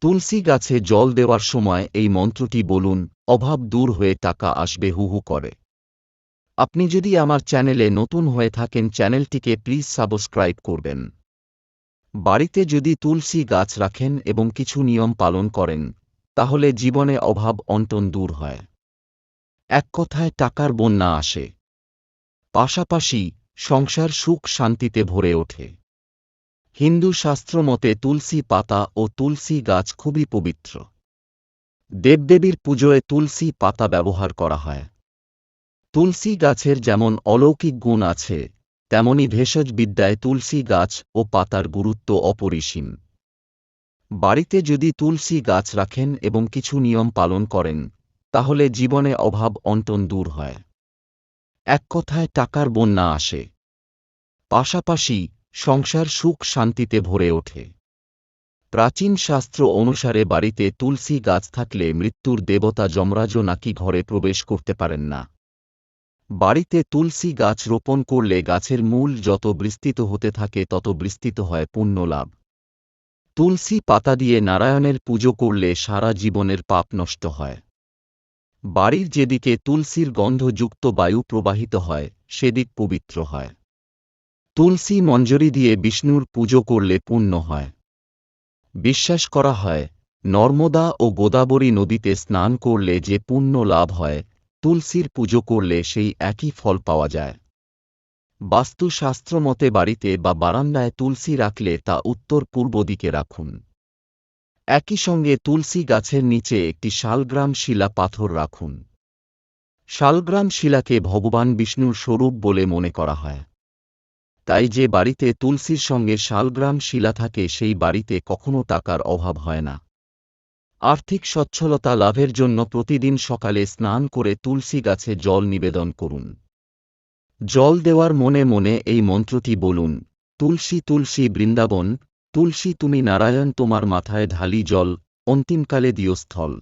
তুলসী গাছে জল দেওয়ার সময় এই মন্ত্রটি বলুন, অভাব দূর হয়ে টাকা আসবে হু হু করে। আপনি যদি আমার চ্যানেলে নতুন হয়ে থাকেন চ্যানেলটিকে প্লিজ সাবস্ক্রাইব করবেন। বাড়িতে যদি তুলসী গাছ রাখেন এবং কিছু নিয়ম পালন করেন, তাহলে জীবনে অভাব অন্টন দূর হয়। এক কথায় টাকার বন্যা আসে। পাশাপাশি সংসার সুখ শান্তিতে ভরে ওঠে। হিন্দু শাস্ত্র মতে তুলসী পাতা ও তুলসী গাছ খুবই পবিত্র। দেবদেবীর পুজোয় তুলসী পাতা ব্যবহার করা হয়। তুলসী গাছের যেমন অলৌকিক গুণ আছে, তেমনি ভেষজ বিদ্যায় তুলসী গাছ ও পাতার গুরুত্ব অপরিসীম। বাড়িতে যদি তুলসী গাছ রাখেন এবং কিছু নিয়ম পালন করেন, তাহলে জীবনে অভাব অন্টন দূর হয়। এক কথায় টাকার বন্যা আসে। পাশাপাশি সংসার সুখ শান্তিতে ভরে ওঠে। প্রাচীন শাস্ত্র অনুসারে বাড়িতে তুলসী গাছ থাকলে মৃত্যুর দেবতা যমরাজও নাকি ঘরে প্রবেশ করতে পারেন না। বাড়িতে তুলসী গাছ রোপণ করলে গাছের মূল যত বিস্তৃত হতে থাকে তত বিস্তৃত হয় পুণ্য লাভ। তুলসী পাতা দিয়ে নারায়ণের পুজো করলে সারা জীবনের পাপ নষ্ট হয়। বাড়ির যেদিকে তুলসীর গন্ধযুক্ত বায়ু প্রবাহিত হয়, সেদিক পবিত্র হয়। তুলসী মঞ্জরি দিয়ে বিষ্ণুর পুজো করলে পুণ্য হয়। বিশ্বাস করা হয়, নর্মদা ও গোদাবরী নদীতে স্নান করলে যে পুণ্য লাভ হয়, তুলসীর পুজো করলে সেই একই ফল পাওয়া যায়। বাস্তুশাস্ত্র মতে বাড়িতে বা বারান্দায় তুলসী রাখলে তা উত্তর পূর্ব দিকে রাখুন। একই সঙ্গে তুলসী গাছের নিচে একটি শালগ্রাম শিলা পাথর রাখুন। শালগ্রাম শিলাকে ভগবান বিষ্ণুর স্বরূপ বলে মনে করা হয়। তাই যে বাড়িতে তুলসীর সঙ্গে শালগ্রাম শিলা থাকে সেই বাড়িতে কখনো টাকার অভাব হয় না। আর্থিক সচ্ছলতা লাভের জন্য প্রতিদিন সকালে স্নান করে তুলসী গাছে জল নিবেদন করুন। জল দেওয়ার মনে মনে এই মন্ত্রটি বলুন, তুলসী তুলসী বৃন্দাবন, তুলসী তুমি নারায়ণ তোমার মাথায় ঢালি জল, অন্তিমকালে দিও স্থল